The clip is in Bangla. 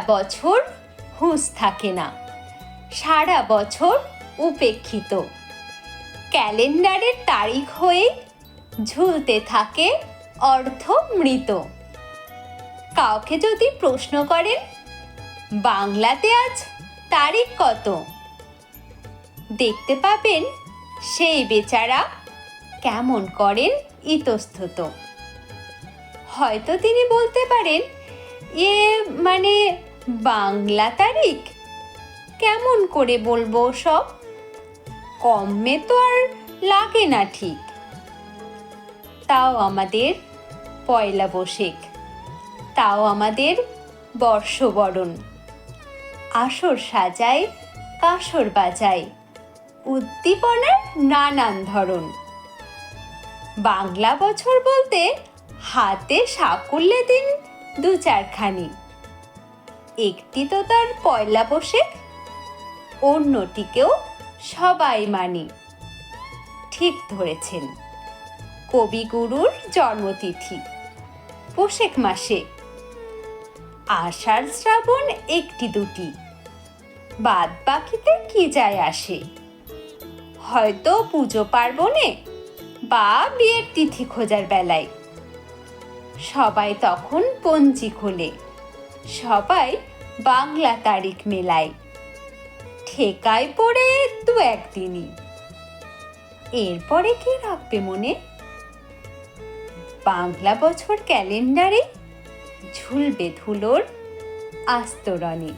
বছর হুঁশ থাকে না। সারা বছর উপেক্ষিত। ক্যালেন্ডারের তারিখ হয়ে ঝুলতে থাকে অর্থ মৃত। কাউকে যদি প্রশ্ন করেন, বাংলাতে আজ তারিখ কত? দেখতে পাবেন সেই বেচারা কেমন করেন ইতস্তত। হয়তো তিনি বলতে পারেন, এ মানে বাংলা তারিখ? কেমন করে বলব সব? কমে তো আর লাগে না ঠিক। তাও আমাদের পয়লা বৈশাখ। তাও আমাদের বর্ষবরণ। আসর সাজায় কাসর বাজায়। উদ্দীপনার নানান ধরন। বাংলা বছর বলতে হাতে সাকুল্যে দিন দু চারখানি একটি তো তার পয়লা বৈশাখ, অন্যটিকেও সবাই মানি। ঠিক ধরেছেন, কবিগুরুর জন্মতিথি পোশেক মাসে। আষাঢ় শ্রাবণ একটি দুটি বাদ বাকিতে কি যায় আসে? হয়তো পুজো পার্বণে বা বিয়ের তিথি খোঁজার বেলায়। সবাই তখন পঞ্জি খোলে। সবাই বাংলা তারিখ মেলায়। ঠেকায় পড়ে দু একদিনই। এরপরে কি রাখবে মনে? বাংলা বছর ক্যালেন্ডারে ঝুলবে ধুলোর আস্তরণে।